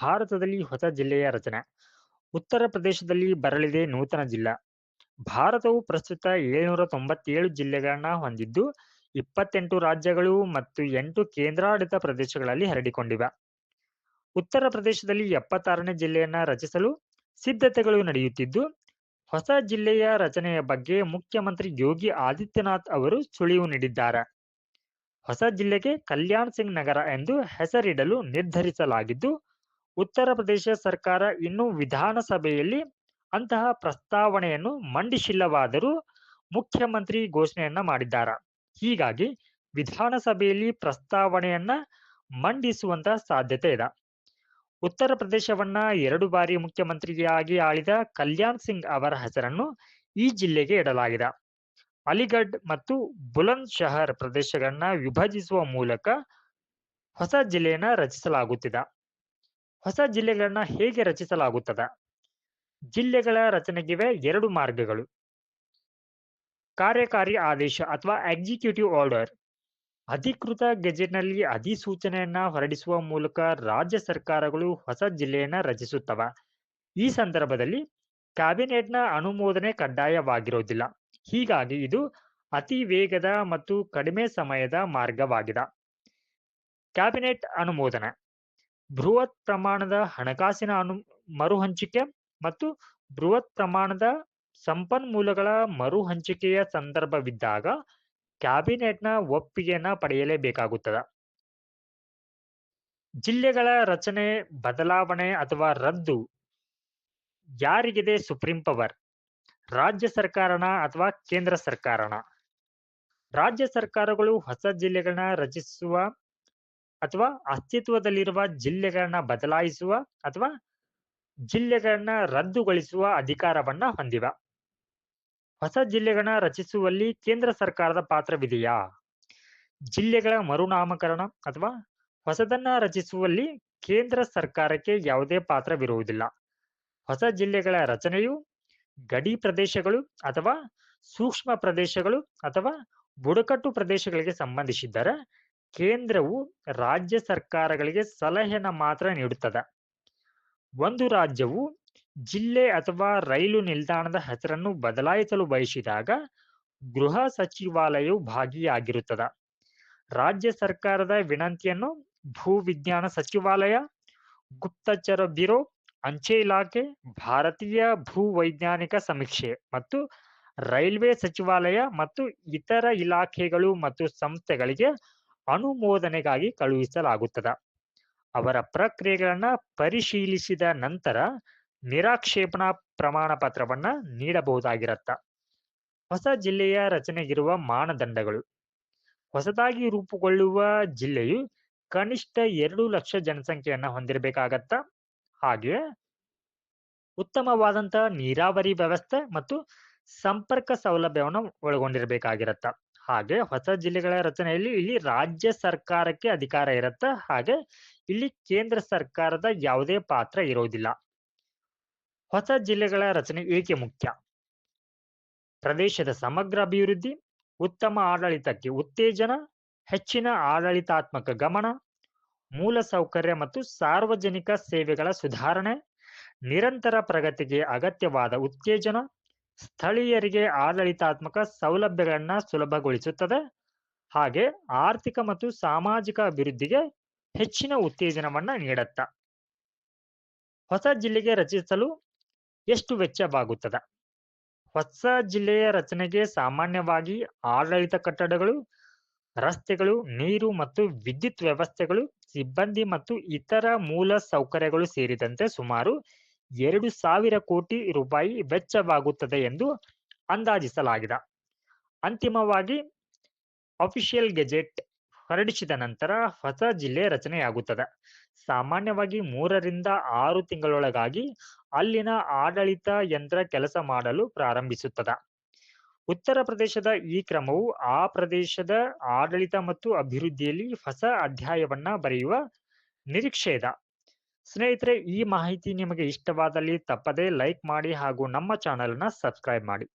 ಭಾರತದಲ್ಲಿ ಹೊಸ ಜಿಲ್ಲೆಯ ರಚನೆ. ಉತ್ತರ ಪ್ರದೇಶದಲ್ಲಿ ಬರಲಿದೆ ನೂತನ ಜಿಲ್ಲಾ. ಭಾರತವು ಪ್ರಸ್ತುತ ಏಳ್ನೂರ ತೊಂಬತ್ತೇಳು ಜಿಲ್ಲೆಗಳನ್ನ ಹೊಂದಿದ್ದು, ಇಪ್ಪತ್ತೆಂಟು ರಾಜ್ಯಗಳು ಮತ್ತು ಎಂಟು ಕೇಂದ್ರಾಡಳಿತ ಪ್ರದೇಶಗಳಲ್ಲಿ ಹರಡಿಕೊಂಡಿವೆ. ಉತ್ತರ ಪ್ರದೇಶದಲ್ಲಿ ಎಪ್ಪತ್ತಾರನೇ ಜಿಲ್ಲೆಯನ್ನ ರಚಿಸಲು ಸಿದ್ಧತೆಗಳು ನಡೆಯುತ್ತಿದ್ದು, ಹೊಸ ಜಿಲ್ಲೆಯ ರಚನೆಯ ಬಗ್ಗೆ ಮುಖ್ಯಮಂತ್ರಿ ಯೋಗಿ ಆದಿತ್ಯನಾಥ್ ಅವರು ಸುಳಿವು ನೀಡಿದ್ದಾರೆ. ಹೊಸ ಜಿಲ್ಲೆಗೆ ಕಲ್ಯಾಣ್ ಸಿಂಗ್ ನಗರ ಎಂದು ಹೆಸರಿಡಲು ನಿರ್ಧರಿಸಲಾಗಿದ್ದು ಉತ್ತರ ಪ್ರದೇಶ ಸರ್ಕಾರ ಇನ್ನೂ ವಿಧಾನಸಭೆಯಲ್ಲಿ ಅಂತಹ ಪ್ರಸ್ತಾವನೆಯನ್ನು ಮಂಡಿಸಿಲ್ಲವಾದರೂ ಮುಖ್ಯಮಂತ್ರಿ ಘೋಷಣೆಯನ್ನ ಮಾಡಿದ್ದಾರೆ? ಹೀಗಾಗಿ ವಿಧಾನಸಭೆಯಲ್ಲಿ ಪ್ರಸ್ತಾವನೆಯನ್ನ ಮಂಡಿಸುವಂತ ಸಾಧ್ಯತೆ ಇದೆ. ಉತ್ತರ ಪ್ರದೇಶವನ್ನ ಎರಡು ಬಾರಿ ಮುಖ್ಯಮಂತ್ರಿಯಾಗಿ ಆಳಿದ ಕಲ್ಯಾಣ್ ಸಿಂಗ್ ಅವರ ಹೆಸರನ್ನು ಈ ಜಿಲ್ಲೆಗೆ ಇಡಲಾಗಿದೆ. ಅಲಿಗಢ್ ಮತ್ತು ಬುಲಂದ್ ಶಹರ್ ಪ್ರದೇಶಗಳನ್ನ ವಿಭಜಿಸುವ ಮೂಲಕ ಹೊಸ ಜಿಲ್ಲೆಯನ್ನ ರಚಿಸಲಾಗುತ್ತಿದೆ. ಹೊಸ ಜಿಲ್ಲೆಗಳನ್ನು ಹೇಗೆ ರಚಿಸಲಾಗುತ್ತದೆ? ಜಿಲ್ಲೆಗಳ ರಚನೆಗಿವೆ ಎರಡು ಮಾರ್ಗಗಳು. ಕಾರ್ಯಕಾರಿ ಆದೇಶ ಅಥವಾ ಎಕ್ಸಿಕ್ಯೂಟಿವ್ ಆರ್ಡರ್ ಅಧಿಕೃತ ಗೆಜೆಟ್ನಲ್ಲಿ ಅಧಿಸೂಚನೆಯನ್ನ ಹೊರಡಿಸುವ ಮೂಲಕ ರಾಜ್ಯ ಸರ್ಕಾರಗಳು ಹೊಸ ಜಿಲ್ಲೆಯನ್ನ ರಚಿಸುತ್ತವೆ. ಈ ಸಂದರ್ಭದಲ್ಲಿ ಕ್ಯಾಬಿನೆಟ್ನ ಅನುಮೋದನೆ ಕಡ್ಡಾಯವಾಗಿರೋದಿಲ್ಲ. ಹೀಗಾಗಿ ಇದು ಅತಿ ವೇಗದ ಮತ್ತು ಕಡಿಮೆ ಸಮಯದ ಮಾರ್ಗವಾಗಿದೆ. ಕ್ಯಾಬಿನೆಟ್ ಅನುಮೋದನೆ ಬೃಹತ್ ಪ್ರಮಾಣದ ಹಣಕಾಸಿನ ಅನು, ಮರುಹಂಚಿಕೆ ಮತ್ತು ಬೃಹತ್ ಪ್ರಮಾಣದ ಸಂಪನ್ಮೂಲಗಳ ಮರುಹಂಚಿಕೆಯ ಸಂದರ್ಭವಿದ್ದಾಗ ಕ್ಯಾಬಿನೆಟ್ನ ಒಪ್ಪಿಗೆಯನ್ನ ಪಡೆಯಲೇಬೇಕಾಗುತ್ತದೆ. ಜಿಲ್ಲೆಗಳ ರಚನೆ, ಬದಲಾವಣೆ ಅಥವಾ ರದ್ದು ಯಾರಿಗಿದೆ ಸುಪ್ರೀಂ ಪವರ್? ರಾಜ್ಯ ಸರ್ಕಾರನ ಅಥವಾ ಕೇಂದ್ರ ಸರ್ಕಾರನ? ರಾಜ್ಯ ಸರ್ಕಾರಗಳು ಹೊಸ ಜಿಲ್ಲೆಗಳನ್ನ ರಚಿಸುವ ಅಥವಾ ಅಸ್ತಿತ್ವದಲ್ಲಿರುವ ಜಿಲ್ಲೆಗಳನ್ನ ಬದಲಾಯಿಸುವ ಅಥವಾ ಜಿಲ್ಲೆಗಳನ್ನ ರದ್ದುಗೊಳಿಸುವ ಅಧಿಕಾರವನ್ನ ಹೊಂದಿವೆ. ಹೊಸ ಜಿಲ್ಲೆಗಳನ್ನ ರಚಿಸುವಲ್ಲಿ ಕೇಂದ್ರ ಸರ್ಕಾರದ ಪಾತ್ರವಿದೆಯಾ? ಜಿಲ್ಲೆಗಳ ಮರುನಾಮಕರಣ ಅಥವಾ ಹೊಸದನ್ನ ರಚಿಸುವಲ್ಲಿ ಕೇಂದ್ರ ಸರ್ಕಾರಕ್ಕೆ ಯಾವುದೇ ಪಾತ್ರವಿರುವುದಿಲ್ಲ. ಹೊಸ ಜಿಲ್ಲೆಗಳ ರಚನೆಯು ಗಡಿ ಪ್ರದೇಶಗಳು ಅಥವಾ ಸೂಕ್ಷ್ಮ ಪ್ರದೇಶಗಳು ಅಥವಾ ಬುಡಕಟ್ಟು ಪ್ರದೇಶಗಳಿಗೆ ಸಂಬಂಧಿಸಿದ್ದರೆ ಕೇಂದ್ರವು ರಾಜ್ಯ ಸರ್ಕಾರಗಳಿಗೆ ಸಲಹೆನ ಮಾತ್ರ ನೀಡುತ್ತದೆ. ಒಂದು ರಾಜ್ಯವು ಜಿಲ್ಲೆ ಅಥವಾ ರೈಲು ನಿಲ್ದಾಣದ ಹೆಸರನ್ನು ಬದಲಾಯಿಸಲು ಬಯಸಿದಾಗ ಗೃಹ ಸಚಿವಾಲಯವು ಭಾಗಿಯಾಗಿರುತ್ತದೆ. ರಾಜ್ಯ ಸರ್ಕಾರದ ವಿನಂತಿಯನ್ನು ಭೂವಿಜ್ಞಾನ ಸಚಿವಾಲಯ, ಗುಪ್ತಚರ ಬ್ಯೂರೋ, ಅಂಚೆ ಇಲಾಖೆ, ಭಾರತೀಯ ಭೂವೈಜ್ಞಾನಿಕ ಸಮೀಕ್ಷೆ ಮತ್ತು ರೈಲ್ವೆ ಸಚಿವಾಲಯ ಮತ್ತು ಇತರ ಇಲಾಖೆಗಳು ಮತ್ತು ಸಂಸ್ಥೆಗಳಿಗೆ ಅನುಮೋದನೆಗಾಗಿ ಕಳುಹಿಸಲಾಗುತ್ತದೆ. ಅವರ ಪ್ರಕ್ರಿಯೆಗಳನ್ನ ಪರಿಶೀಲಿಸಿದ ನಂತರ ನಿರಾಕ್ಷೇಪಣಾ ಪ್ರಮಾಣ ಪತ್ರವನ್ನ ನೀಡಬಹುದಾಗಿರತ್ತ. ಹೊಸ ಜಿಲ್ಲೆಯ ರಚನೆಗಿರುವ ಮಾನದಂಡಗಳು. ಹೊಸದಾಗಿ ರೂಪುಗೊಳ್ಳುವ ಜಿಲ್ಲೆಯು ಕನಿಷ್ಠ ಎರಡು ಲಕ್ಷ ಜನಸಂಖ್ಯೆಯನ್ನ ಹೊಂದಿರಬೇಕಾಗತ್ತ. ಹಾಗೆ ಉತ್ತಮವಾದಂತಹ ನೀರಾವರಿ ವ್ಯವಸ್ಥೆ ಮತ್ತು ಸಂಪರ್ಕ ಸೌಲಭ್ಯವನ್ನು ಒಳಗೊಂಡಿರಬೇಕಾಗಿರತ್ತ. ಹಾಗೆ ಹೊಸ ಜಿಲ್ಲೆಗಳ ರಚನೆಯಲ್ಲಿ ಇಲ್ಲಿ ರಾಜ್ಯ ಸರ್ಕಾರಕ್ಕೆ ಅಧಿಕಾರ ಇರುತ್ತೆ, ಹಾಗೆ ಇಲ್ಲಿ ಕೇಂದ್ರ ಸರ್ಕಾರದ ಯಾವುದೇ ಪಾತ್ರ ಇರೋದಿಲ್ಲ. ಹೊಸ ಜಿಲ್ಲೆಗಳ ರಚನೆ ಏಕೆ ಮುಖ್ಯ? ಪ್ರದೇಶದ ಸಮಗ್ರ ಅಭಿವೃದ್ಧಿ, ಉತ್ತಮ ಆಡಳಿತಕ್ಕೆ ಉತ್ತೇಜನ, ಹೆಚ್ಚಿನ ಆಡಳಿತಾತ್ಮಕ ಗಮನ, ಮೂಲ ಸೌಕರ್ಯ ಮತ್ತು ಸಾರ್ವಜನಿಕ ಸೇವೆಗಳ ಸುಧಾರಣೆ, ನಿರಂತರ ಪ್ರಗತಿಗೆ ಅಗತ್ಯವಾದ ಉತ್ತೇಜನ ಸ್ಥಳೀಯರಿಗೆ ಆಡಳಿತಾತ್ಮಕ ಸೌಲಭ್ಯಗಳನ್ನ ಸುಲಭಗೊಳಿಸುತ್ತದೆ. ಹಾಗೆ ಆರ್ಥಿಕ ಮತ್ತು ಸಾಮಾಜಿಕ ಅಭಿವೃದ್ಧಿಗೆ ಹೆಚ್ಚಿನ ಉತ್ತೇಜನವನ್ನ ನೀಡುತ್ತ. ಹೊಸ ಜಿಲ್ಲೆಗೆ ರಚಿಸಲು ಎಷ್ಟು ವೆಚ್ಚವಾಗುತ್ತದೆ? ಹೊಸ ಜಿಲ್ಲೆಯ ರಚನೆಗೆ ಸಾಮಾನ್ಯವಾಗಿ ಆಡಳಿತ ಕಟ್ಟಡಗಳು, ರಸ್ತೆಗಳು, ನೀರು ಮತ್ತು ವಿದ್ಯುತ್ ವ್ಯವಸ್ಥೆಗಳು, ಸಿಬ್ಬಂದಿ ಮತ್ತು ಇತರ ಮೂಲ ಸೌಕರ್ಯಗಳು ಸೇರಿದಂತೆ ಸುಮಾರು ಎರಡು ಸಾವಿರ ಕೋಟಿ ರೂಪಾಯಿ ವೆಚ್ಚವಾಗುತ್ತದೆ ಎಂದು ಅಂದಾಜಿಸಲಾಗಿದೆ. ಅಂತಿಮವಾಗಿ, ಅಫಿಷಿಯಲ್ ಗೆಜೆಟ್ ಹೊರಡಿಸಿದ ನಂತರ ಹೊಸ ಜಿಲ್ಲೆ ರಚನೆಯಾಗುತ್ತದೆ. ಸಾಮಾನ್ಯವಾಗಿ ಮೂರರಿಂದ ಆರು ತಿಂಗಳೊಳಗಾಗಿ ಅಲ್ಲಿನ ಆಡಳಿತ ಯಂತ್ರ ಕೆಲಸ ಮಾಡಲು ಪ್ರಾರಂಭಿಸುತ್ತದೆ. ಉತ್ತರ ಪ್ರದೇಶದ ಈ ಕ್ರಮವು ಆ ಪ್ರದೇಶದ ಆಡಳಿತ ಮತ್ತು ಅಭಿವೃದ್ಧಿಯಲ್ಲಿ ಹೊಸ ಅಧ್ಯಾಯವನ್ನ ಬರೆಯುವ ನಿರೀಕ್ಷೆ ಇದೆ. ಸ್ನೇಹಿತರೆ ಈ ಮಾಹಿತಿ ನಿಮಗೆ ಇಷ್ಟವಾದಲ್ಲಿ ತಪ್ಪದೇ ಲೈಕ್ ಮಾಡಿ ಹಾಗೂ ನಮ್ಮ ಚಾನೆಲ್ನ ಸಬ್ಸ್ಕ್ರೈಬ್ ಮಾಡಿ.